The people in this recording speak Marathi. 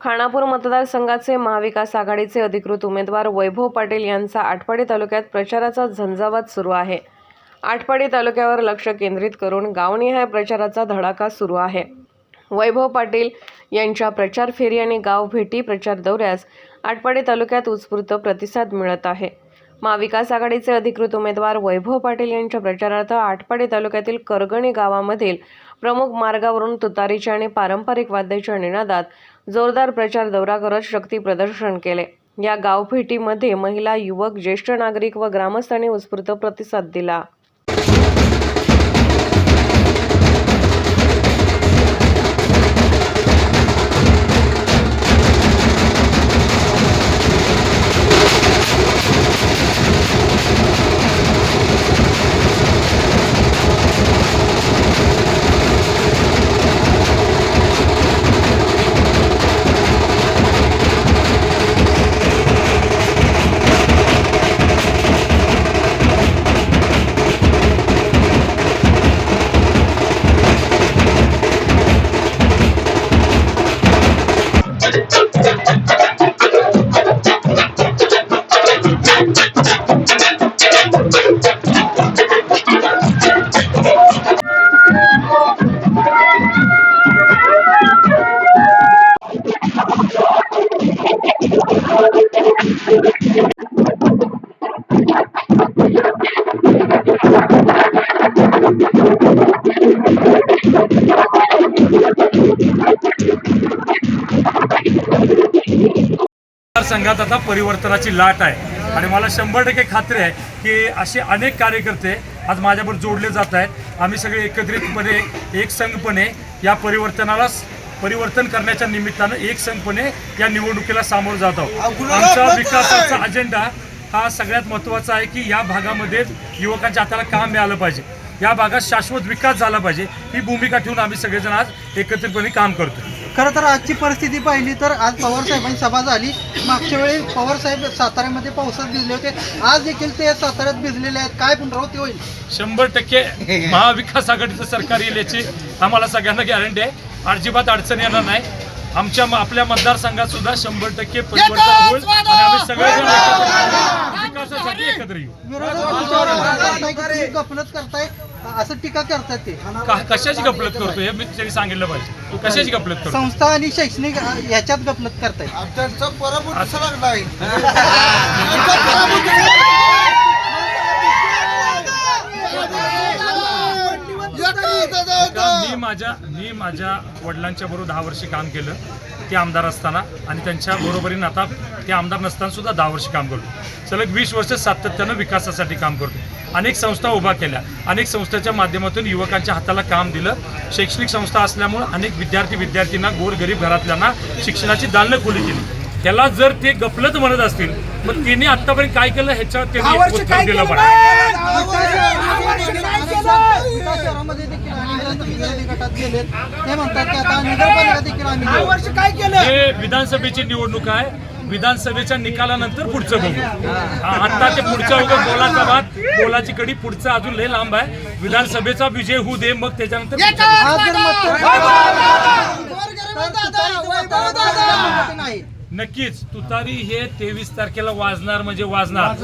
खानापूर मतदारसंघाचे महाविकास आघाडीचे अधिकृत उमेदवार वैभव पाटील यांचा आटपाडी तालुक्यात प्रचाराचा झंझावात सुरू आहे. आटपाडी तालुक्यावर लक्ष केंद्रित करून गावनिहाय प्रचाराचा धडाका सुरू आहे. वैभव पाटील यांच्या प्रचार फेरी आणि गाव भेटी प्रचार दौऱ्यास आटपाडी तालुक्यात उत्स्फूर्त प्रतिसाद मिळत आहे. महाविकास आघाडीचे अधिकृत उमेदवार वैभव पाटील यांच्या प्रचारार्थ आटपाडी तालुक्यातील करगणी गावामधील प्रमुख मार्गावरून तुतारीच्या आणि पारंपरिक वाद्याच्या निनादात जोरदार प्रचार दौरा करत शक्ती प्रदर्शन केले. या गावभेटीमध्ये महिला युवक ज्येष्ठ नागरिक व ग्रामस्थांनी उत्स्फूर्त प्रतिसाद दिला. संघात आता परिवर्तनाची लाट आहे. आणि मला शंभर टक्के खात्री आहे की असे अनेक कार्यकर्ते आज माझ्याबरोबर जोडले जात आहेत. आम्ही सगळे एकत्रितपणे एक संघपणे या परिवर्तनाला परिवर्तन करण्याच्या निमित्तानं एक संघपणे या निवडणुकीला सामोरं जात आहोत. आमचा विकासाचा अजेंडा हा सगळ्यात महत्त्वाचा आहे की या भागामध्ये युवकांच्या हाताला काम मिळालं पाहिजे. या भागात शाश्वत विकास झाला पाहिजे. ही भूमिका ठेवून आम्ही सगळेजण आज एकत्रितपणे काम करतो. खरं तर आजची परिस्थिती पाहिली तर आज पवार साहेबांची सभा झाली. मागच्या वेळी पवार साहेब साताऱ्यामध्ये पावसात भिजले होते. आज देखील ते साताऱ्यात भिजलेले आहेत. काय पुनरावृत्ती होईल. शंभर टक्के महाविकास आघाडीचं सरकार येईल याची आम्हाला सगळ्यांना गॅरंटी आहे. अजिबात अडचण येणार नाही. आमच्या आपल्या मतदारसंघात सुद्धा शंभर टक्के परिवर्तन होईल. आणि आम्ही सगळेजण एकत्र विकासासाठी एकत्र येऊ. करताय की तुम्ही गफलत करताय? असं टीका करतात ते. का- कशाची गपलत करतो हे मी त्यांनी सांगितलं पाहिजे. कशाची गपलत करतो संस्था आणि शैक्षणिक अ, याच्यात गफलत करताय. त्यांचा पराभूत लागलाय का मी माझ्या मी माझ्या वडिलांच्या बरोबर दहा वर्षे काम केलं ते आमदार असताना आणि त्यांच्या बरोबरीनं आता ते आमदार नसताना सुद्धा दहा वर्ष काम करतो. सलग वीस वर्ष सातत्यानं विकासासाठी काम करतो. अनेक संस्था उभा केल्या. अनेक संस्थांच्या माध्यमातून युवकांच्या हाताला काम दिलं. शैक्षणिक संस्था असल्यामुळे अनेक विद्यार्थी विद्यार्थ्यांना गोरगरीब घरातल्यांना शिक्षणाची दालनं खुली केली. त्याला जर ते गफलत म्हणत असतील मग त्यांनी आतापर्यंत काय केलं? ह्याच्यावर त्यांनी उत्तर दिलं पाहिजे. विकास शहरामध्ये देखील आम्ही विरोधी गटात गेलेत. ते म्हणतात की आता नगरपालिका देखील आम्ही घेऊ. हे विधानसभेची निवडणूक आहे. विधानसभेच्या निकालानंतर पुढचं बघू. हा, आता ते पुढचं उगं बोलाचा भात. बोलाची कडी पुढचं अजून लय लांब आहे. विधानसभेचा विजय होऊ दे. मग त्याच्यानंतर पुढचं बघू. आज जर मत तर तुतारीचं मतदान नाही. नक्कीच तुतारी हे तेवीस तारखेला वाजणार म्हणजे वाजणार.